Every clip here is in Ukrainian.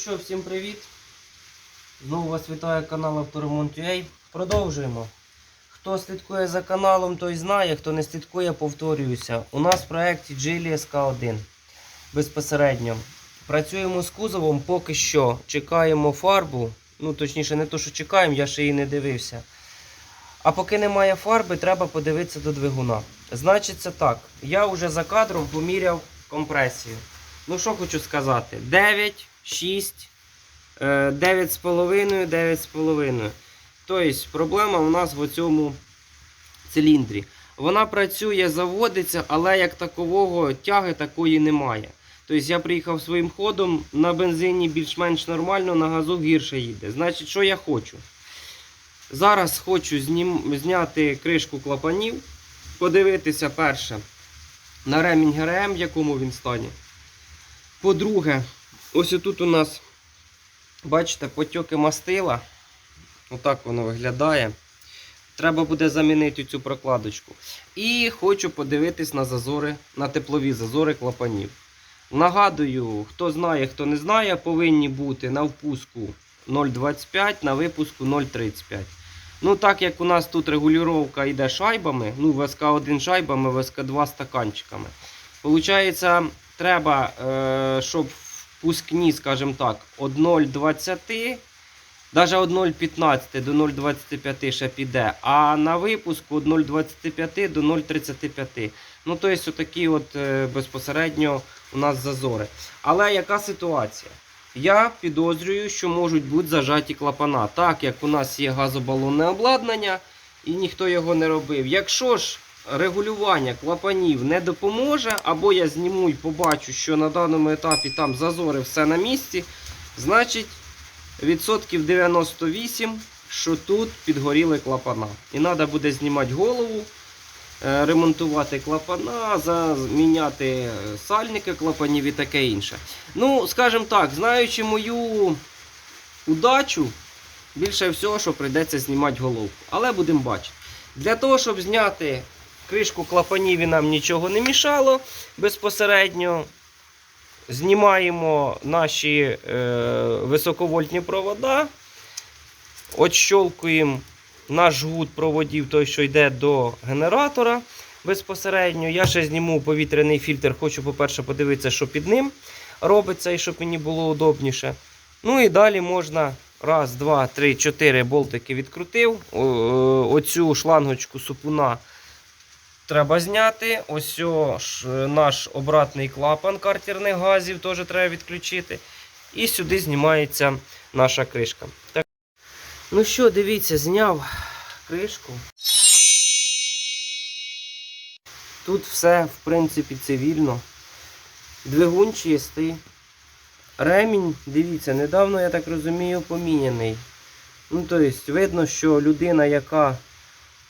Що, всім привіт. Знову вас вітає канал Авторемонт.ua. Продовжуємо. Хто слідкує за каналом, той знає, хто не слідкує, повторююся. У нас в проєкті Geely SK1 безпосередньо. Працюємо з кузовом, поки що чекаємо фарбу. Ну, точніше, не то, що чекаємо, я ще її не дивився. А поки немає фарби, треба подивитися до двигуна. Значить, це так. Я вже за кадром поміряв компресію. Ну, що хочу сказати: 9, 6, е, 9,5, 9,5. Тобто, проблема у нас в цьому циліндрі. Вона працює, заводиться, але як такового тяги такої немає. Тобто я приїхав своїм ходом на бензині більш-менш нормально, на газу гірше їде. Значить, що я хочу? Зараз хочу знім... зняти кришку клапанів, подивитися перше на ремінь ГРМ, в якому він стані. По-друге, ось тут у нас, бачите, потьоки мастила. Отак воно виглядає. Треба буде замінити цю прокладочку. І хочу подивитись на зазори, на теплові зазори клапанів. Нагадую, хто знає, хто не знає, повинні бути на впуску 0,25, на випуску 0,35. Ну, так як у нас тут регулювання йде шайбами, ну, ВСК-1 шайбами, ВСК-2 стаканчиками. Получається, треба, е, щоб впускні, скажімо так, від 0,20, навіть від 0,15 до 0,25 ще піде, а на випуску від 0,25 до 0,35. Ну, тобто, такі от е, безпосередньо у нас зазори. Але яка ситуація? Я підозрюю, що можуть бути зажаті клапана, так як у нас є газобалонне обладнання і ніхто його не робив. Якщо ж регулювання клапанів не допоможе, або я зніму і побачу, що на даному етапі там зазори все на місці, значить відсотків 98, що тут підгоріли клапана. І треба буде знімати голову. е, Ремонтувати клапана, заміняти е, сальники клапанів і таке інше. Ну, скажімо так, знаючи мою удачу, більше всього, що прийдеться знімати головку. Але будемо бачити. Для того, щоб зняти кришку клапанів нам нічого не мішало, безпосередньо знімаємо наші е, високовольтні провода, отщолкуємо наш жгут проводів, той, що йде до генератора безпосередньо. Я ще зніму повітряний фільтр, хочу, по-перше, подивитися, що під ним робиться, і щоб мені було удобніше. Ну і далі можна раз, два, три, чотири болтики відкрутив. О- Оцю шлангочку супуна треба зняти. Ось наш обратний клапан картерних газів теж треба відключити. І сюди знімається наша кришка. Так. Ну що, дивіться, зняв кришку. Тут все, в принципі, цивільно. Двигун чистий. Ремінь, дивіться, недавно, я так розумію, поміняний. Ну, тобто, видно, що людина, яка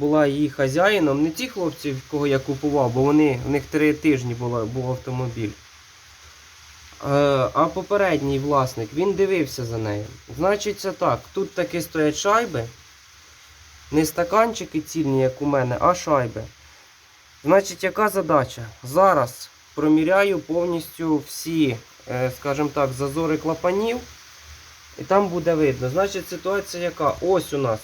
була її хазяїном, не ті хлопці, кого я купував, бо вони, в них три тижні було, був автомобіль. Е, а попередній власник, він дивився за нею. Значить, так. Тут таки стоять шайби. Не стаканчики цільні, як у мене, а шайби. Значить, яка задача? Зараз проміряю повністю всі, е, скажімо так, зазори клапанів. І там буде видно. Значить, ситуація яка? Ось у нас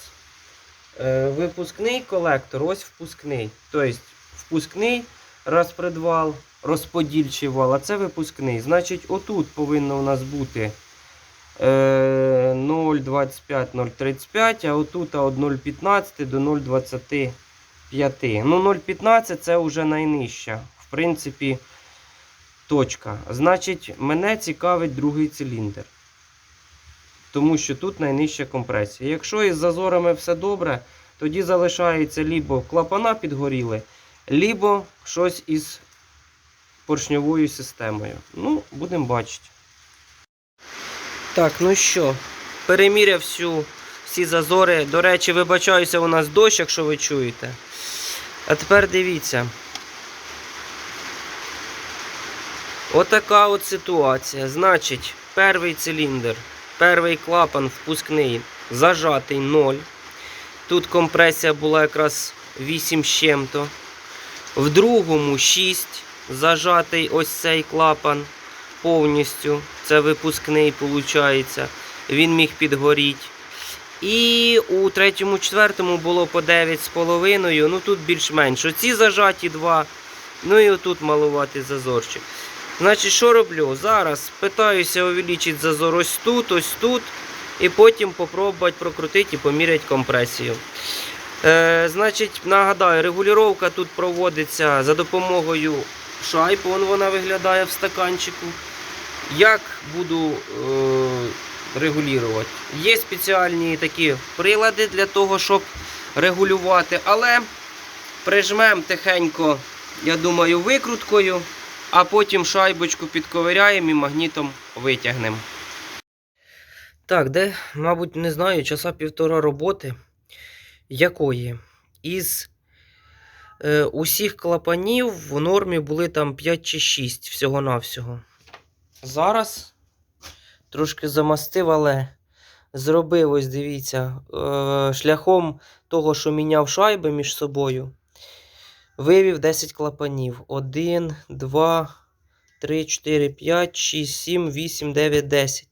випускний колектор, ось впускний. Тобто впускний розпредвал, розподільчий вал, а це випускний. Значить, отут повинно у нас бути е, 0,25, 0,35, а отут від 0,15 до 0,25. Ну, 0,15 це вже найнижча. В принципі, точка. Значить, мене цікавить другий циліндр. Тому що тут найнижча компресія. Якщо із зазорами все добре, тоді залишається лібо клапана підгоріли, лібо щось із поршньовою системою. Ну, будемо бачити. Так, ну що, переміряв всю, всі зазори. До речі, вибачаюся, у нас дощ, якщо ви чуєте. А тепер дивіться. Отака от ситуація. Значить, перший циліндр, перший клапан впускний зажатий 0. Тут компресія була якраз 8 з чим-то. В другому 6 зажатий ось цей клапан повністю. це випускний, виходить. Він міг підгоріти. І у третьому, четвертому було по 9,5. Ну тут більш-менш. Оці зажаті два. Ну і отут малувати зазорчик. Значить, що роблю? Зараз питаюся увеличити зазор ось тут, ось тут. І потім попробувати прокрутити і поміряти компресію. Е, значить, нагадаю, регулювання тут проводиться за допомогою шайб. Вон вона виглядає в стаканчику. Як буду е, регулювати? Є спеціальні такі прилади для того, щоб регулювати, але прижмемо тихенько, я думаю, викруткою, а потім шайбочку підковиряємо і магнітом витягнемо. Так, де, мабуть, не знаю, часа півтора роботи. Якої? Із е, усіх клапанів в нормі були там 5 чи 6 всього-навсього. Зараз трошки замастив, але зробив, ось дивіться, е, шляхом того, що міняв шайби між собою, вивів 10 клапанів. 1, 2, 3, 4, 5, 6, 7, 8, 9, 10.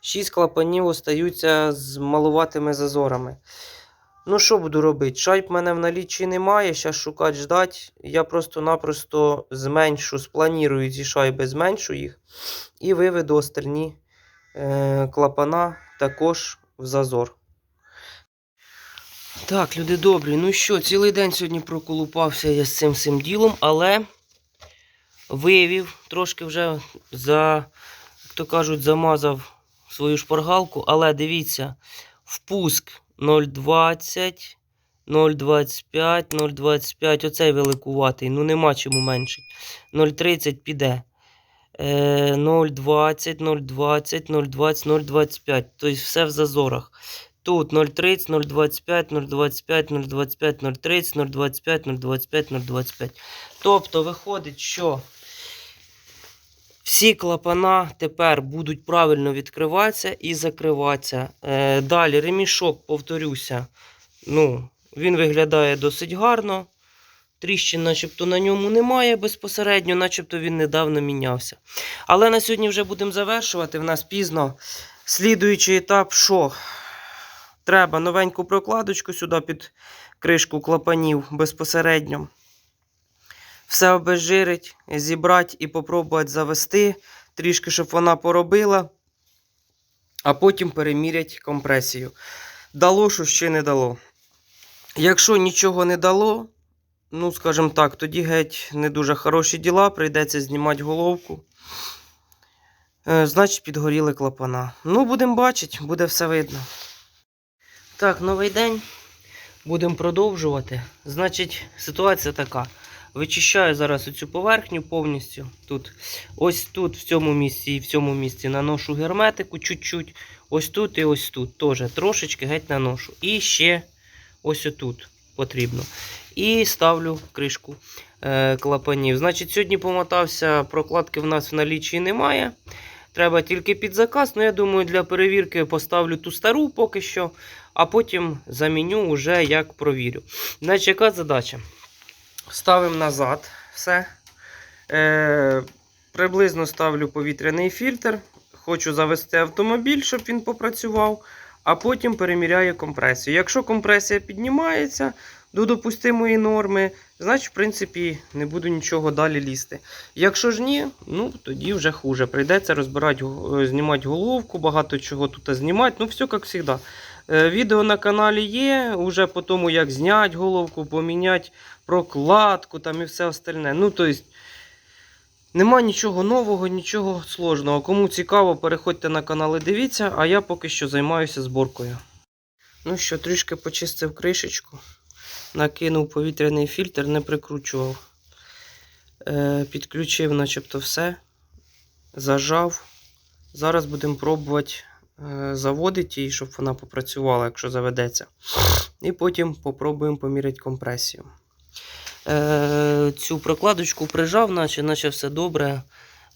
6 клапанів остаються з малуватими зазорами. Ну, що буду робити? Шайб в мене в наліччі немає, зараз шукати ждать. Я просто-напросто зменшу, спланірую ці шайби, зменшу їх і виведу остальні е, клапана також в зазор. Так, люди добрі, ну що, цілий день сьогодні проколупався я з цим всім ділом, але вивів, трошки вже за, як то кажуть, замазав свою шпаргалку, але дивіться, впуск 0,20, 0,25, 0,25. Оцей великуватий, ну нема чому менше. 0,30 піде. Е, 0,20, 0,20, 0,20, 0,25. Тобто все в зазорах. Тут 0,30, 0,25, 0,25, 0,25, 0,30, 0,25, 0,25, 0,25. Тобто виходить, що всі клапана тепер будуть правильно відкриватися і закриватися. Е, далі ремішок, повторюся, ну, він виглядає досить гарно. Тріщин, начебто, на ньому немає безпосередньо, начебто він недавно мінявся. Але на сьогодні вже будемо завершувати. В нас пізно. Слідуючий етап, що? Треба новеньку прокладочку сюди під кришку клапанів безпосередньо все обезжирить, зібрати і попробувати завести, трішки, щоб вона поробила, а потім перемірять компресію. Дало, що ще не дало. Якщо нічого не дало, ну, скажімо так, тоді геть не дуже хороші діла, прийдеться знімати головку. Е, значить, підгоріли клапана. Ну, будемо бачити, буде все видно. Так, новий день. Будемо продовжувати. Значить, ситуація така. Вичищаю зараз оцю поверхню повністю. Тут. Ось тут, в цьому місці і в цьому місці наношу герметику чуть-чуть. Ось тут і ось тут теж трошечки геть наношу. І ще ось отут потрібно. І ставлю кришку е, клапанів. Значить, сьогодні помотався, прокладки в нас в наліччі немає. Треба тільки під заказ. Ну, я думаю, для перевірки поставлю ту стару поки що, а потім заміню вже як провірю. Значить, яка задача? Ставимо назад все. Е, Приблизно ставлю повітряний фільтр. Хочу завести автомобіль, щоб він попрацював, а потім переміряю компресію. Якщо компресія піднімається до допустимої норми, значить, в принципі, не буду нічого далі лізти. Якщо ж ні, ну тоді вже хуже. Прийдеться розбирати, е, знімати головку, багато чого тут знімати. Ну, все як завжди. Е, Відео на каналі є, уже по тому, як зняти головку, поміняти прокладку там і все остальне. Ну, тобто, нема нічого нового, нічого сложного. Кому цікаво, переходьте на канал і дивіться, а я поки що займаюся зборкою. Ну що, трішки почистив кришечку, накинув повітряний фільтр, не прикручував. Е, підключив начебто все, зажав. Зараз будемо пробувати е, заводити її, щоб вона попрацювала, якщо заведеться. І потім попробуємо поміряти компресію. Е, цю прокладочку прижав, наче, наче все добре.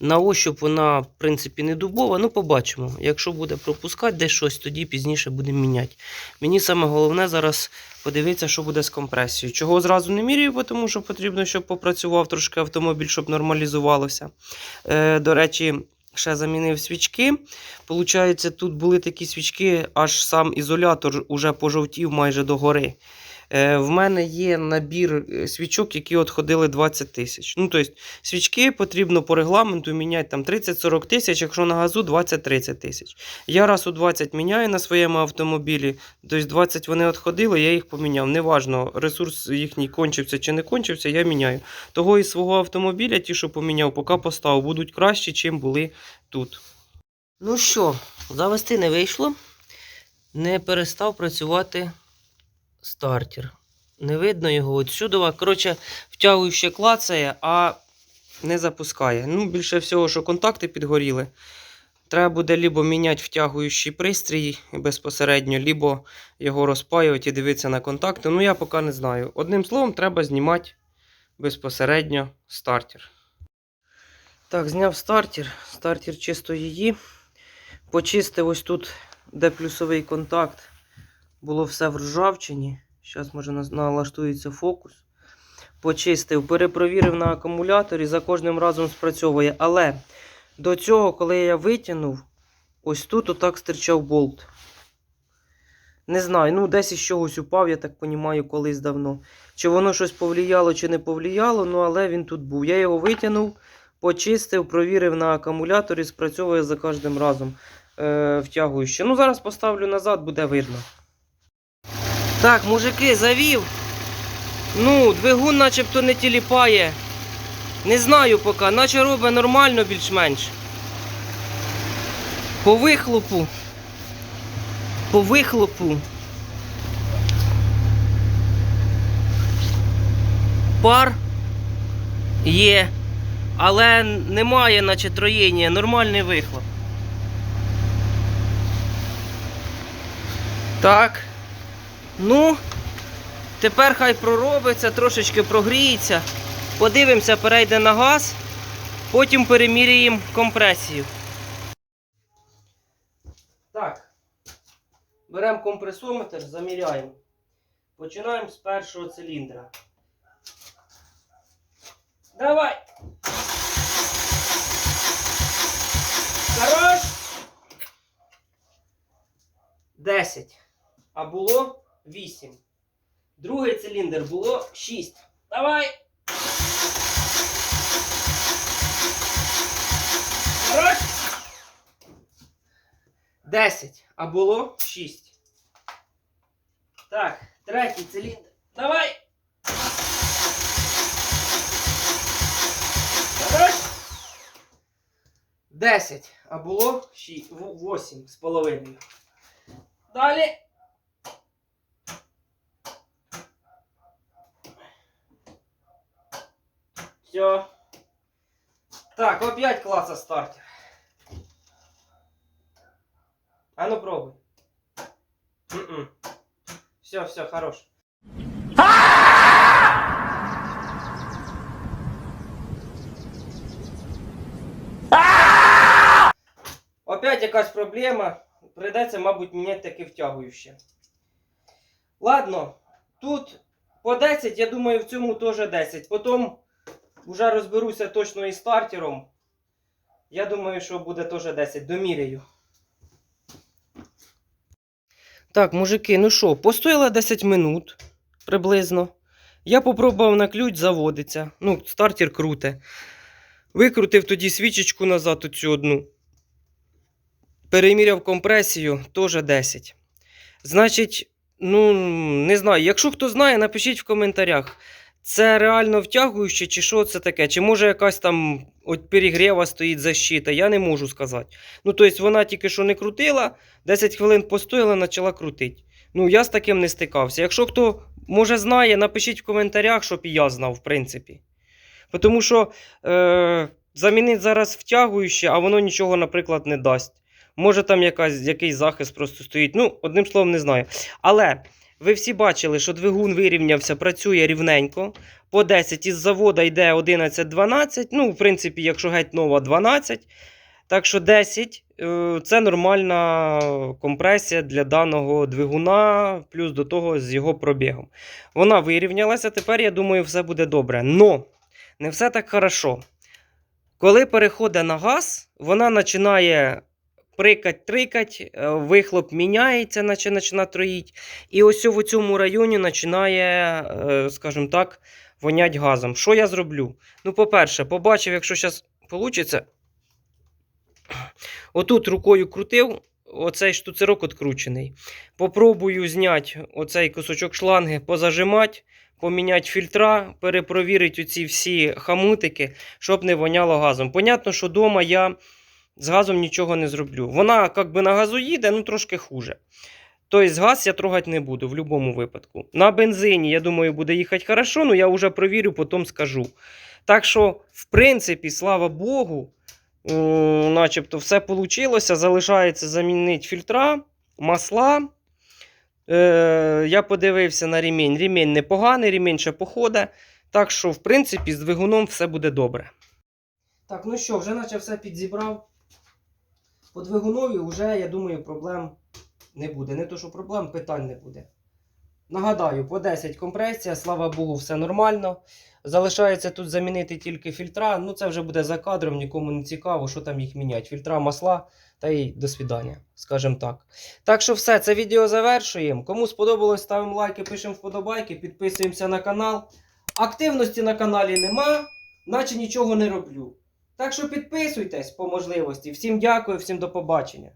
На ощуп вона, в принципі, не дубова. Ну, побачимо. Якщо буде пропускати десь щось, тоді пізніше будемо міняти. Мені саме головне зараз подивитися, що буде з компресією. Чого зразу не міряю, тому що потрібно, щоб попрацював трошки автомобіль, щоб нормалізувалося. Е, до речі, ще замінив свічки. Получається, тут були такі свічки, аж сам ізолятор уже пожовтів майже до гори. Е, в мене є набір е, свічок, які от ходили 20 тисяч. Ну, тобто, свічки потрібно по регламенту міняти там 30-40 тисяч, якщо на газу 20-30 тисяч. Я раз у 20 міняю на своєму автомобілі, тобто 20 вони отходили, я їх поміняв. Неважно, ресурс їхній кончився чи не кончився, я міняю. Того із свого автомобіля, ті, що поміняв, поки поставив, будуть кращі, чим були тут. Ну що, завести не вийшло. Не перестав працювати стартер. Не видно його от сюди. Коротше, втягуючи клацає, а не запускає. Ну, більше всього, що контакти підгоріли. Треба буде либо міняти втягуючий пристрій безпосередньо, либо його розпаювати і дивитися на контакти. Ну, я поки не знаю. Одним словом, треба знімати безпосередньо стартер. Так, зняв стартер. Стартер чисто її. Почистив ось тут, де плюсовий контакт. Було все в ржавчині. Зараз, може, налаштується фокус. Почистив, перепровірив на акумуляторі, за кожним разом спрацьовує. Але до цього, коли я витягнув, ось тут отак стирчав болт. Не знаю, ну десь із чогось упав, я так розумію, колись давно. Чи воно щось повлияло, чи не повлияло, ну але він тут був. Я його витягнув, почистив, провірив на акумуляторі, спрацьовує за кожним разом е, втягуючи. Ну, зараз поставлю назад, буде видно. Так, мужики, завів. Ну, двигун начебто не тіліпає. Не знаю поки, наче робить нормально більш-менш. По вихлопу. По вихлопу. Пар є, але немає, наче троєння, нормальний вихлоп. Так. Ну, тепер хай проробиться, трошечки прогріється. Подивимося, перейде на газ, потім переміряємо компресію. Так. Беремо компресометр, заміряємо. Починаємо з першого циліндра. Давай! Хорош! 10. А було 8. Другий циліндр було 6. Давай! Хорош! 10. А було 6. Так, третій циліндр. Давай! Хорош! 10. А було 8 з половиною. Далі. Все. Так, опять класса стартер. А ну пробуй. Все, все, хорош. Опять якась проблема. Прийдеться, мабуть, міняти таке втягующе. Ладно, тут по 10, я думаю, в цьому теж 10. Потім вже розберуся точно із стартером. Я думаю, що буде теж 10. Доміряю. Так, мужики, ну що, постояла 10 минут приблизно. Я попробував на ключ, заводиться. Ну, стартер круте. Викрутив тоді свічечку назад, оцю одну. Переміряв компресію, теж 10. Значить, ну, не знаю. Якщо хто знає, напишіть в коментарях. Це реально втягуюче, чи що це таке? Чи може якась там от перегріва стоїть защита? Я не можу сказати. Ну, тобто вона тільки що не крутила, 10 хвилин постояла, почала крутити. Ну, я з таким не стикався. Якщо хто може знає, напишіть в коментарях, щоб і я знав, в принципі. Тому що е, замінити зараз втягуюче, а воно нічого, наприклад, не дасть. Може там якась, якийсь захист просто стоїть. Ну, одним словом, не знаю. Але ви всі бачили, що двигун вирівнявся, працює рівненько. По 10 із завода йде 11-12. Ну, в принципі, якщо геть нова 12. Так що 10 е, це нормальна компресія для даного двигуна, плюс до того з його пробігом. Вона вирівнялася, тепер, я думаю, все буде добре. Но не все так хорошо. Коли переходить на газ, вона починає прикать, трикать, е, вихлоп міняється, наче починає троїть. І ось в цьому районі починає, е, скажімо так, вонять газом. Що я зроблю? Ну, по-перше, побачив, якщо зараз вийде. Отут рукою крутив, оцей штуцерок відкручений. Попробую зняти оцей кусочок шланги, позажимати, поміняти фільтра, перепровірити оці всі хамутики, щоб не воняло газом. Понятно, що вдома я з газом нічого не зроблю. Вона як би на газу їде, ну трошки хуже. Тобто газ я трогати не буду в будь-якому випадку. На бензині, я думаю, буде їхати хорошо, але я вже провірю, потім скажу. Так що, в принципі, слава Богу, начебто все вийшло. Залишається замінити фільтра, масла. Е, я подивився на ремінь. Ремінь непоганий, ремінь ще походить. Так що, в принципі, з двигуном все буде добре. Так, ну що, вже наче все підзібрав. По двигунові вже, я думаю, проблем не буде. Не то, що проблем, питань не буде. Нагадаю, по 10 компресія, слава Богу, все нормально. Залишається тут замінити тільки фільтра. Ну, це вже буде за кадром, нікому не цікаво, що там їх міняти. Фільтра, масла та й до свідання, скажімо так. Так що все, це відео завершуємо. Кому сподобалось, ставимо лайки, пишемо вподобайки, підписуємося на канал. Активності на каналі нема, наче нічого не роблю. Так що підписуйтесь по можливості. Всім дякую, всім до побачення.